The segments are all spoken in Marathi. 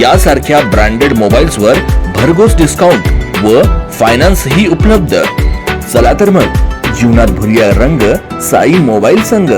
यासारख्या ब्रँडेड मोबाईल्स वर भरघोस डिस्काउंट व फायनान्स ही उपलब्ध. चला तर मग जीवनात भरूया रंग साई मोबाईल संघ.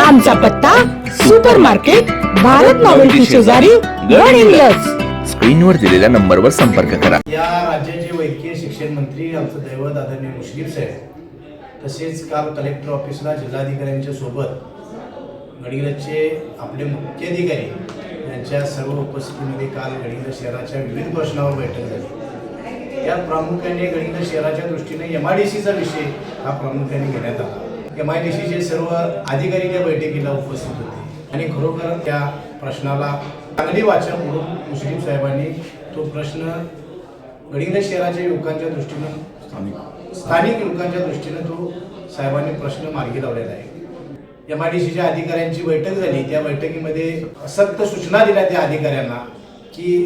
आमचा पत्ता सुपर मार्केट भारत नॉवेल्टी शेजारी गड हिंग्लज स्क्रीनवर दिलेल्या नंबरवर संपर्क करा. या राज्याचे वैद्यकीय शिक्षण मंत्री आमचं दैवत आदरणीय मुश्रीफ साहेब तसेच काल कलेक्टर ऑफिसला जिल्हाधिकाऱ्यांच्या सोबत गडिंग्लजचे आपले मुख्याधिकारी यांच्या सर्व उपस्थितीमध्ये काल गडिंद शहराच्या विविध घोषणावर बैठक झाली. यात प्रामुख्याने गडिंद शहराच्या दृष्टीने एम आय डी सीचा विषय हा प्रामुख्याने घेण्यात आला. एम आय डी सीचे सर्व अधिकारी त्या बैठकीला उपस्थित होते आणि खरोखर त्या प्रश्नाला चांगली वाचा म्हणून मुस्लिम साहेबांनी तो प्रश्न गडिंग्लज शहराच्या युवकांच्या दृष्टीनं स्थानिक युवकांच्या दृष्टीनं तो साहेबांनी प्रश्न मार्गी लावलेला आहे. एम आय डी सीच्या अधिकाऱ्यांची बैठक झाली. त्या बैठकीमध्ये सक्त सूचना दिल्या त्या अधिकाऱ्यांना की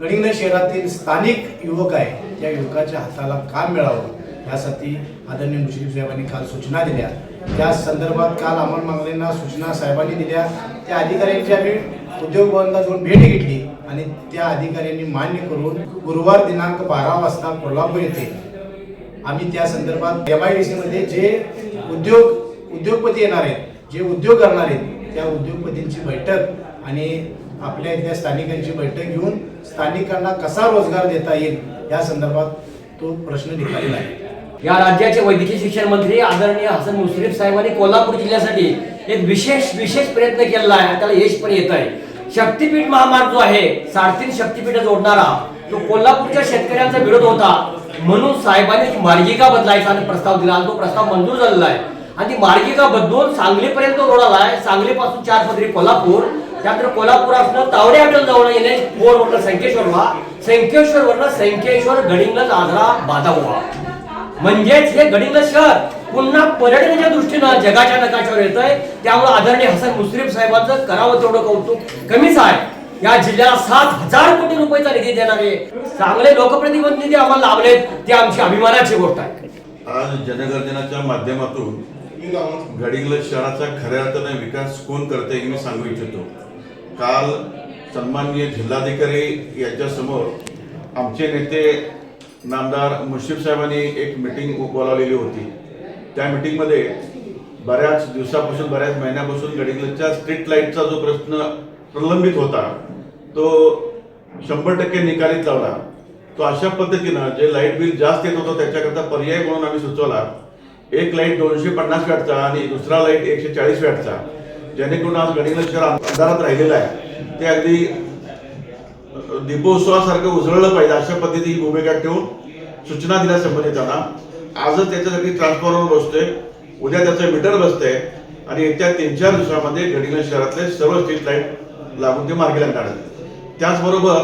गडिंग्लज शहरातील स्थानिक युवक आहे त्या युवकाच्या हाताला काम मिळावं. यासाठी आदरणीय मुश्रीफ साहेबांनी काल सूचना दिल्या. त्या संदर्भात काल अमर मांगलेंना सूचना साहेबांनी दिल्या. त्या अधिकाऱ्यांची आम्ही उद्योग भवनला जाऊन भेट घेतली आणि त्या अधिकाऱ्यांनी मान्य करून गुरुवार दिनांक बारा वाजता कोल्हापूर येथे आम्ही त्या संदर्भात एम आय डी सीमध्ये जे उद्योग उद्योगपती येणार आहेत जे उद्योग करणार आहेत त्या उद्योगपतींची बैठक आणि आपल्या इथल्या स्थानिकांची बैठक घेऊन स्थानिकांना कसा रोजगार देता येईल या संदर्भात तो प्रश्न निघालेला आहे या राज्याचे वैद्यकीय शिक्षण मंत्री आदरणीय हसन मुश्रीफ साहेबांनी कोल्हापूर जिल्ह्यासाठी एक विशेष विशेष प्रयत्न केलेला आहे त्याला यश पण येत आहे शक्तीपीठ महामार्ग जो आहे साडेतीन शक्तीपीठ जोडणारा तो कोल्हापूरच्या शेतकऱ्यांचा विरोध होता म्हणून साहेबांनी मार्गिका बदलायचा आणि प्रस्ताव दिला आणि तो प्रस्ताव मंजूर झालेला आहे. आणि ती मार्गिका बदलून सांगलीपर्यंत रोड आलाय सांगलीपासून चार पदरी कोल्हापूर. त्यानंतर कोल्हापुरातनं तावडे हॉटेल जवळ येणे फोर वरनं संकेश्वरला. संकेश्वर वरनं संकेश्वर गडिंगलज आजरा व्हा म्हणजेच हे गडिंगलज शहर पुन्हा पर्यटनाच्या दृष्टीनं जगाच्या नकाशावर येत आहे त्यामुळे आदरणीय हसन मुश्रीफ साहेबांचं करावं तेवढं कौतुक कमीच आहे या जिल्ह्याला सात हजार कोटी रुपयाचा निधी देणारे चांगले लोकप्रतिनिधी आम्हाला लाभलेत. ते आमची अभिमानाची गोष्ट आहे. आज जनगर्जनाच्या माध्यमातून गडिंग्लज शहराचा खऱ्या अर्थाने विकास कोण करते हे मी सांगू इच्छितो. काल सन्माननीय जिल्हाधिकारी यांच्यासमोर आमचे नेते नामदार मुश्रीफ साहेबांनी एक मिटिंग बोलावलेली होती. त्या मिटिंगमध्ये बऱ्याच दिवसापासून बऱ्याच महिन्यापासून गडिंग्लजच्या स्ट्रीट लाईटचा जो प्रश्न प्रलंबित होता तो शंभर टक्के निकालीत लावला. तो अशा पद्धतीनं जे लाइट बिल जास्त येत होतं त्याच्याकरता पर्याय म्हणून आम्ही सुचवला. एक लाइट दोनशे पन्नास वॅटचा आणि दुसरा लाइट एकशे चाळीस वॅटचा. जेणेकरून आज गडिंग्लज शहर अंधारात राहिलेलं आहे. ते अगदी दीपोत्सवासारखं उजळलं पाहिजे अशा पद्धतीची भूमिका ठेवून सूचना दिल्या संबंधितांना आजच त्याच्यासाठी ट्रान्सफॉर्मर बसतोय. उद्या त्याचं मीटर बसतंय. आणि येत्या तीन चार दिवसामध्ये गडिंग शहरातले सर्व स्ट्रीट लाइट लागून ते मार्गी लागणार त्याचबरोबर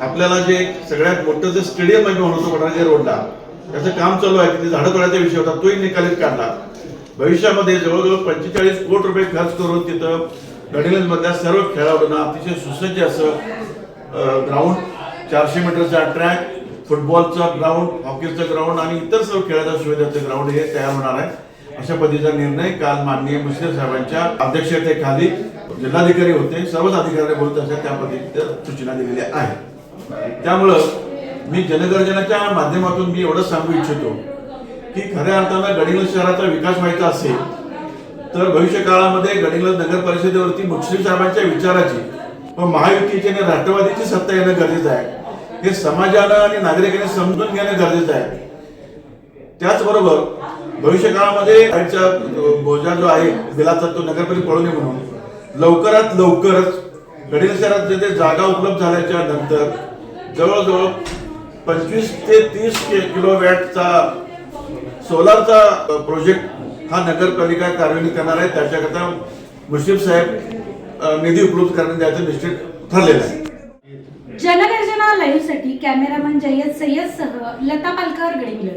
आपल्याला जे सगळ्यात मोठं जे स्टेडियम आहे म्हणून जे रोडला त्याचं काम चालू आहे तिथे झाडं तोडायचा विषय होता तोही निकालीत काढला. भविष्यामध्ये जवळजवळ पंचेचाळीस कोटी रुपये खर्च करून तिथं गडिंग्लज मधल्या सर्व खेळाडूंना अतिशय सुसज्ज असं ग्राउंड चारशे मीटरचा ट्रॅक फुटबॉलचं ग्राउंड हॉकीचं ग्राउंड आणि इतर सर्व खेळाच्या सुविधाचं ग्राउंड हे तयार होणार आहे. अशा पद्धतीचा निर्णय काल माननीय मुश्रीफ साहेबांच्या अध्यक्षतेखाली जिल्हाधिकारी होते सर्वच अधिकारी बोलत अशा त्या पद्धतीच्या सूचना दिलेल्या आहेत. त्यामुळं मी जनगर्जनाच्या माध्यमातून मी एवढंच सांगू इच्छितो की खऱ्या अर्थानं गडिंग्लज शहराचा विकास व्हायचा असेल तर भविष्य काळामध्ये गडिंग्लज नगर परिषदेवरती मुस्लिम साहेबांच्या विचाराची व महायुतीची आणि राष्ट्रवादीची सत्ता येणं गरजेचं आहे. हे समाजानं आणि नागरिकांनी समजून घेणं गरजेचं आहे. त्याचबरोबर भविष्य काळामध्ये लाईटचा बोजा जो आहे बिलाचा तो नगरपरिषद पळवणे म्हणून लवकरात लवकरच गडिंग्लज शहरात जे जागा उपलब्ध झाल्याच्यानंतर जवळजवळ पंचवीस ते तीस किलो वॅटचा सोलारचा प्रोजेक्ट हा नगरपालिका कार्यान्वित करणार आहे. त्याच्याकरता मुश्रीफ साहेब निधी उपलब्ध करण्यात द्यायचं निश्चित ठरलेलं आहे. जनगर्जना लाईव्हसाठी कॅमेरामन जय्यद सय्यद सह लता पालकर गडिंग्लज